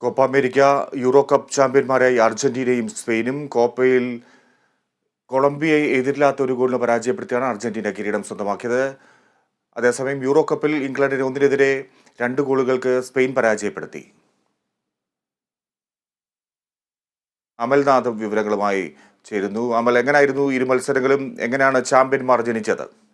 Copa America Euro Cup ചാമ്പ്യന്മാരായി അർജന്റീനയും സ്പെയിനും കോപ്പയിൽ കൊളംബിയയെ എതിരില്ലാത്ത ഒരു ഗോളിന് പരാജയപ്പെടുത്തിയാണ് അർജന്റീന കിരീടം സ്വന്തമാക്കിയത്. അതേസമയം യൂറോ കപ്പിൽ ഇംഗ്ലണ്ടിന് ഒന്നിനെതിരെ രണ്ട് ഗോളുകൾക്ക് സ്പെയിൻ പരാജയപ്പെടുത്തി. അമൽനാഥ് വിവരങ്ങളുമായി ചേരുന്നു. അമൽ എങ്ങനെയായിരുന്നു ഇരു മത്സരങ്ങളും? എങ്ങനെയാണ് ചാമ്പ്യന്മാർ ജനിച്ചത്?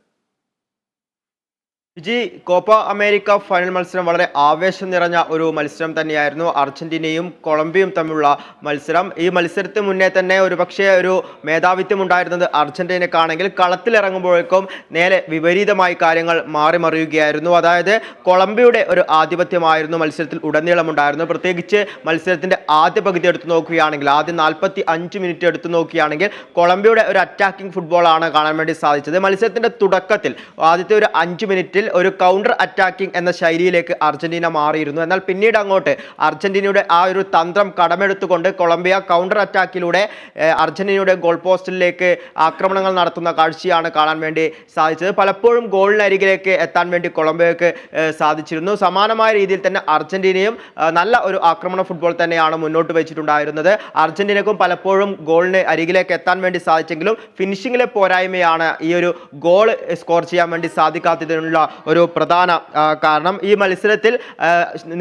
വിജി കോപ്പ അമേരിക്ക ഫൈനൽ മത്സരം വളരെ ആവേശം നിറഞ്ഞ ഒരു മത്സരം തന്നെയായിരുന്നു അർജന്റീനയും കൊളംബിയയും തമ്മിലുള്ള മത്സരം. ഈ മത്സരത്തിന് മുന്നേ തന്നെ ഒരു പക്ഷേ ഒരു മേധാവിത്വം ഉണ്ടായിരുന്നത് അർജന്റീനക്കാണെങ്കിൽ കളത്തിലിറങ്ങുമ്പോഴേക്കും നേരെ വിപരീതമായി കാര്യങ്ങൾ മാറി മറിയുകയായിരുന്നു. അതായത് കൊളംബിയയുടെ ഒരു ആധിപത്യമായിരുന്നു മത്സരത്തിൽ ഉടനീളം ഉണ്ടായിരുന്നു പ്രത്യേകിച്ച് മത്സരത്തിന്റെ ആദ്യ പകുതി എടുത്തു നോക്കുകയാണെങ്കിൽ ആദ്യം നാൽപ്പത്തി മിനിറ്റ് എടുത്തു നോക്കുകയാണെങ്കിൽ കൊളംബിയയുടെ ഒരു അറ്റാക്കിംഗ് ഫുട്ബോളാണ് കാണാൻ വേണ്ടി സാധിച്ചത്. മത്സരത്തിന്റെ തുടക്കത്തിൽ ആദ്യത്തെ ഒരു അഞ്ച് മിനിറ്റിൽ ഒരു കൗണ്ടർ അറ്റാക്കിംഗ് എന്ന ശൈലിയിലേക്ക് അർജന്റീന മാറിയിരുന്നു. എന്നാൽ പിന്നീട് അങ്ങോട്ട് അർജന്റീനയുടെ ആ ഒരു തന്ത്രം കടമെടുത്തുകൊണ്ട് കൊളംബിയ കൗണ്ടർ അറ്റാക്കിലൂടെ അർജന്റീനയുടെ ഗോൾ പോസ്റ്റിലേക്ക് ആക്രമണങ്ങൾ നടത്തുന്ന കാഴ്ചയാണ് കാണാൻ വേണ്ടി സാധിച്ചത്. പലപ്പോഴും ഗോളിനരികിലേക്ക് എത്താൻ വേണ്ടി കൊളംബിയക്ക് സാധിച്ചിരുന്നു. സമാനമായ രീതിയിൽ തന്നെ അർജന്റീനയും നല്ല ഒരു ആക്രമണ ഫുട്ബോൾ തന്നെയാണ് മുന്നോട്ട് വെച്ചിട്ടുണ്ടായിരുന്നത്. അർജന്റീനക്കും പലപ്പോഴും ഗോളിന് അരികിലേക്ക് എത്താൻ വേണ്ടി സാധിച്ചെങ്കിലും ഫിനിഷിങ്ങിലെ പോരായ്മയാണ് ഈ ഒരു ഗോൾ സ്കോർ ചെയ്യാൻ വേണ്ടി സാധിക്കാത്തതിനുള്ള ഒരു പ്രധാന കാരണം. ഈ മത്സരത്തിൽ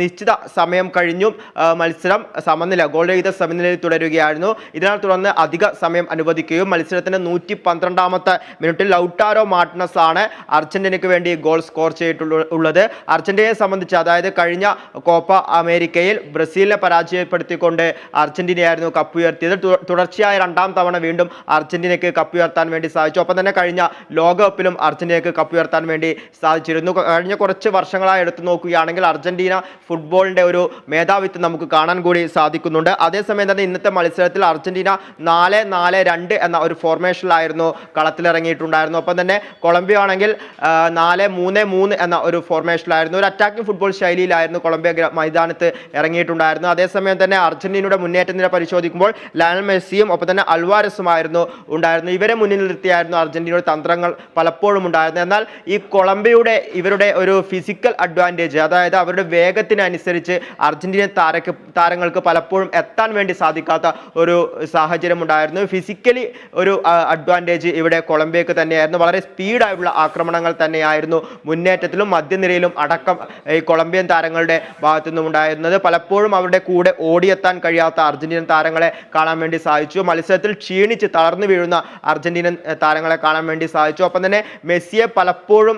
നിശ്ചിത സമയം കഴിഞ്ഞും. മത്സരം സമനില ഗോൾ രഹിത സമനിലയിൽ തുടരുകയായിരുന്നു. ഇതിനാൽ തുടർന്ന് അധിക സമയം അനുവദിക്കുകയും മത്സരത്തിന്റെ നൂറ്റി പന്ത്രണ്ടാമത്തെ മിനിറ്റിൽ ലൗട്ടാരോ മാർട്ടിനസ് ആണ് അർജന്റീനയ്ക്ക് വേണ്ടി ഗോൾ സ്കോർ ചെയ്തിട്ടുള്ളത് അർജന്റീനയെ സംബന്ധിച്ച് അതായത് കഴിഞ്ഞ കോപ്പ അമേരിക്കയിൽ ബ്രസീലിനെ പരാജയപ്പെടുത്തിക്കൊണ്ട് അർജന്റീനയായിരുന്നു കപ്പ് ഉയർത്തിയത് തുടർച്ചയായ രണ്ടാം തവണ വീണ്ടും അർജന്റീനയ്ക്ക് കപ്പ് ഉയർത്താൻ വേണ്ടി സാധിച്ചു. ഒപ്പം തന്നെ കഴിഞ്ഞ ലോകകപ്പിലും അർജന്റീനയ്ക്ക് കപ്പ് ഉയർത്താൻ വേണ്ടി സാധിച്ചിരുന്നു കഴിഞ്ഞ കുറച്ച് വർഷങ്ങളായി എടുത്തു നോക്കുകയാണെങ്കിൽ അർജന്റീന ഫുട്ബോളിന്റെ ഒരു മേധാവിത്വം നമുക്ക് കാണാൻ കൂടി സാധിക്കുന്നുണ്ട്. അതേസമയം തന്നെ ഇന്നത്തെ മത്സരത്തിൽ അർജന്റീന നാല് നാല് രണ്ട് എന്ന ഒരു ഫോർമേഷനിലായിരുന്നു കളത്തിലിറങ്ങിയിട്ടുണ്ടായിരുന്നു ഒപ്പം തന്നെ കൊളംബിയ ആണെങ്കിൽ നാല് മൂന്ന് മൂന്ന് എന്ന ഒരു ഫോർമേഷനിലായിരുന്നു. ഒരു അറ്റാക്കിംഗ് ഫുട്ബോൾ ശൈലിയിലായിരുന്നു കൊളംബിയ മൈതാനത്ത് ഇറങ്ങിയിട്ടുണ്ടായിരുന്നു അതേസമയം തന്നെ അർജന്റീനയുടെ മുന്നേറ്റ നില പരിശോധിക്കുമ്പോൾ ലയണൽ മെസ്സിയും ഒപ്പം തന്നെ അൽവാരസുമായിരുന്നു ഉണ്ടായിരുന്നു ഇവരെ മുന്നിൽ നിർത്തിയായിരുന്നു അർജന്റീനയുടെ തന്ത്രങ്ങൾ പലപ്പോഴും ഉണ്ടായിരുന്നു എന്നാൽ ഈ കൊളംബിയയുടെ ഇവരുടെ ഒരു ഫിസിക്കൽ അഡ്വാന്റേജ് അതായത് അവരുടെ വേഗത്തിനനുസരിച്ച് അർജന്റീന താരക്ക് താരങ്ങൾക്ക് പലപ്പോഴും എത്താൻ വേണ്ടി സാധിക്കാത്ത ഒരു സാഹചര്യം ഉണ്ടായിരുന്നു ഫിസിക്കലി ഒരു അഡ്വാന്റേജ് ഇവിടെ കൊളംബിയക്ക് തന്നെയായിരുന്നു. വളരെ സ്പീഡായുള്ള ആക്രമണങ്ങൾ തന്നെയായിരുന്നു മുന്നേറ്റത്തിലും മധ്യനിരയിലും അടക്കം ഈ കൊളംബിയൻ താരങ്ങളുടെ ഭാഗത്തു നിന്നും ഉണ്ടായിരുന്നത് പലപ്പോഴും അവരുടെ കൂടെ ഓടിയെത്താൻ കഴിയാത്ത അർജന്റീനൻ താരങ്ങളെ കാണാൻ വേണ്ടി സാധിച്ചു. മത്സരത്തിൽ ക്ഷീണിച്ച് തളർന്നു വീഴുന്ന അർജന്റീനൻ താരങ്ങളെ കാണാൻ വേണ്ടി സാധിച്ചു. ഒപ്പം തന്നെ മെസ്സിയെ പലപ്പോഴും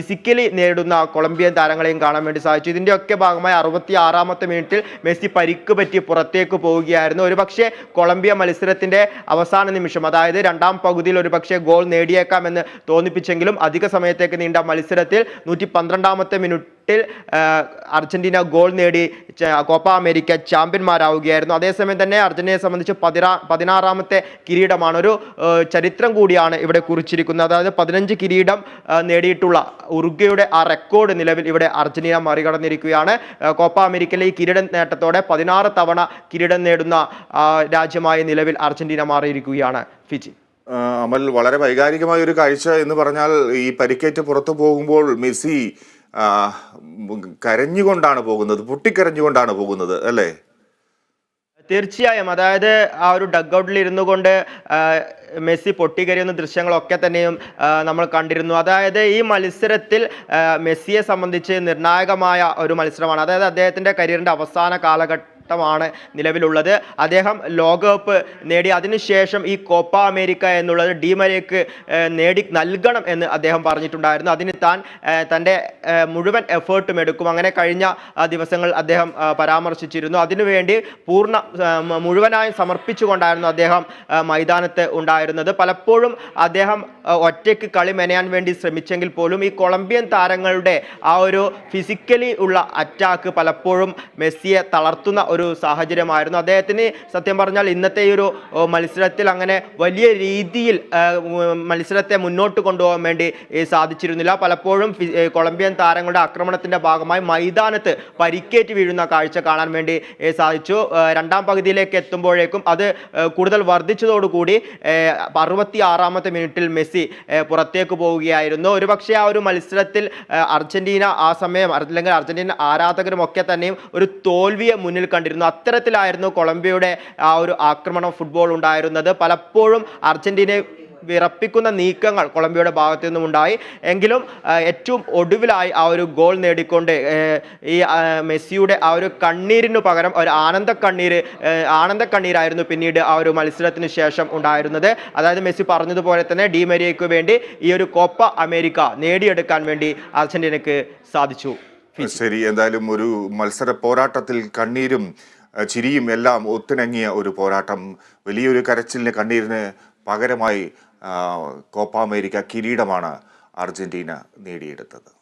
ഫിസിക്കലി നേടുന്ന കൊളംബിയൻ താരങ്ങളെയും കാണാൻ വേണ്ടി സാധിച്ചു. ഇതിന്റെയൊക്കെ ഭാഗമായി അറുപത്തി ആറാമത്തെ മിനിറ്റിൽ മെസ്സി പരിക്ക് പറ്റി പുറത്തേക്ക് പോവുകയായിരുന്നു. ഒരുപക്ഷെ കൊളംബിയ മത്സരത്തിന്റെ അവസാന നിമിഷം അതായത് രണ്ടാം പകുതിയിൽ ഒരുപക്ഷെ ഗോൾ നേടിയേക്കാമെന്ന് തോന്നിപ്പിച്ചെങ്കിലും അധിക സമയത്തേക്ക് നീണ്ട മത്സരത്തിൽ നൂറ്റി പന്ത്രണ്ടാമത്തെ മിനിറ്റിൽ അർജന്റീന ഗോൾ നേടി കോപ്പ അമേരിക്ക ചാമ്പ്യന്മാരാവുകയായിരുന്നു. അതേസമയം തന്നെ അർജന്റീനയെ സംബന്ധിച്ച് പതിനാ പതിനാറാമത്തെ കിരീടമാണ്. ഒരു ചരിത്രം കൂടിയാണ് ഇവിടെ കുറിച്ചിരിക്കുന്നത്. അതായത് പതിനഞ്ച് കിരീടം നേടിയിട്ടുള്ള ഉറുഗ്വയുടെ ആ റെക്കോർഡ് നിലവിൽ ഇവിടെ അർജന്റീന മറികടന്നിരിക്കുകയാണ്. കോപ്പ അമേരിക്കയിലെ ഈ കിരീട നേട്ടത്തോടെ പതിനാറ് തവണ കിരീടം നേടുന്ന രാജ്യമായ നിലവിൽ അർജന്റീന മാറിയിരിക്കുകയാണ്. ഫിജി. അമൽ വളരെ വൈകാരികമായ ഒരു കാഴ്ച എന്ന് പറഞ്ഞാൽ ഈ പരിക്കേറ്റ് പുറത്തു പോകുമ്പോൾ മെസ്സി കരഞ്ഞുകൊണ്ടാണ് പോകുന്നത് പൊട്ടിക്കരഞ്ഞുകൊണ്ടാണ് പോകുന്നത് അല്ലേ? തീർച്ചയായും. അതായത് ആ ഒരു ഡഗ്ഔട്ടിൽ ഇരുന്നു കൊണ്ട് മെസ്സി പൊട്ടിക്കരിയുന്ന ദൃശ്യങ്ങളൊക്കെ തന്നെയും നമ്മൾ കണ്ടിരുന്നു. അതായത് ഈ മത്സരത്തിൽ മെസ്സിയെ സംബന്ധിച്ച് നിർണായകമായ ഒരു മത്സരമാണ്. അതായത് അദ്ദേഹത്തിന്റെ കരിയറിന്റെ അവസാന കാലഘട്ടമാണ് നിലവിലുള്ളത്. അദ്ദേഹം ലോകകപ്പ് നേടി അതിനുശേഷം ഈ കോപ്പ അമേരിക്ക എന്നുള്ളത് ഡീമലേക്ക് നേടി നൽകണം എന്ന് അദ്ദേഹം പറഞ്ഞിട്ടുണ്ടായിരുന്നു. അതിന് താൻ തന്റെ മുഴുവൻ എഫേർട്ടും എടുക്കും. അങ്ങനെ കഴിഞ്ഞ ദിവസങ്ങൾ അദ്ദേഹം പരാമർശിച്ചിരുന്നു. അതിനുവേണ്ടി പൂർണ മുഴുവനായും സമർപ്പിച്ചുകൊണ്ടായിരുന്നു അദ്ദേഹം മൈതാനത്ത് ഉണ്ടായിരുന്നത്. പലപ്പോഴും അദ്ദേഹം ഒറ്റയ്ക്ക് കളി മെനയാൻ വേണ്ടി ശ്രമിച്ചെങ്കിൽ പോലും ഈ കൊളംബിയൻ താരങ്ങളുടെ ആ ഒരു ഫിസിക്കലി ഉള്ള അറ്റാക്ക് പലപ്പോഴും മെസ്സിയെ തളർത്തുന്ന ഒരു സാഹചര്യമായിരുന്നു. അദ്ദേഹത്തിന് സത്യം പറഞ്ഞാൽ ഇന്നത്തെ ഈ ഒരു മത്സരത്തിൽ അങ്ങനെ വലിയ രീതിയിൽ മത്സരത്തെ മുന്നോട്ട് കൊണ്ടുപോകാൻ വേണ്ടി സാധിച്ചിരുന്നില്ല. പലപ്പോഴും കൊളംബിയൻ താരങ്ങളുടെ ആക്രമണത്തിന്റെ ഭാഗമായി മൈതാനത്ത് പരിക്കേറ്റ് വീഴുന്ന കാഴ്ച കാണാൻ വേണ്ടി സാധിച്ചു. രണ്ടാം പകുതിയിലേക്ക് എത്തുമ്പോഴേക്കും അത് കൂടുതൽ വർദ്ധിച്ചതോടുകൂടി അറുപത്തി ആറാമത്തെ മിനിറ്റിൽ മെസ്സി പുറത്തേക്ക് പോവുകയായിരുന്നു. ഒരുപക്ഷെ ആ ഒരു മത്സരത്തിൽ അർജന്റീന ആ സമയം അല്ലെങ്കിൽ അർജന്റീന ആരാധകരും ഒക്കെ തന്നെയും ഒരു തോൽവിയെ മുന്നിൽ കണ്ടിരുന്നു. കണ്ടിരുന്നു അത്തരത്തിലായിരുന്നു കൊളംബിയയുടെ ആ ഒരു ആക്രമണം ഫുട്ബോൾ ഉണ്ടായിരുന്നത്. പലപ്പോഴും അർജന്റീനയെ വിറപ്പിക്കുന്ന നീക്കങ്ങൾ കൊളംബിയയുടെ ഭാഗത്തു നിന്നും ഉണ്ടായി. എങ്കിലും ഏറ്റവും ഒടുവിലായി ആ ഒരു ഗോൾ നേടിക്കൊണ്ട് ഈ മെസ്സിയുടെ ആ ഒരു കണ്ണീരിന് പകരം ഒരു ആനന്ദ കണ്ണീര് ആനന്ദ കണ്ണീരായിരുന്നു പിന്നീട് ആ ഒരു മത്സരത്തിന് ശേഷം ഉണ്ടായിരുന്നത്. അതായത് മെസ്സി പറഞ്ഞതുപോലെ തന്നെ ഡി മരിയയ്ക്ക് വേണ്ടി ഈ ഒരു കോപ്പ അമേരിക്ക നേടിയെടുക്കാൻ വേണ്ടി അർജന്റീനയ്ക്ക് സാധിച്ചു. ശരി. എന്തായാലും ഒരു മത്സര പോരാട്ടത്തിൽ കണ്ണീരും ചിരിയും എല്ലാം ഒത്തിണങ്ങിയ ഒരു പോരാട്ടം. വലിയൊരു കരച്ചിലിന് കണ്ണീരിന് പകരമായി കോപ്പ അമേരിക്ക കിരീടമാണ് അർജന്റീന നേടിയെടുത്തത്.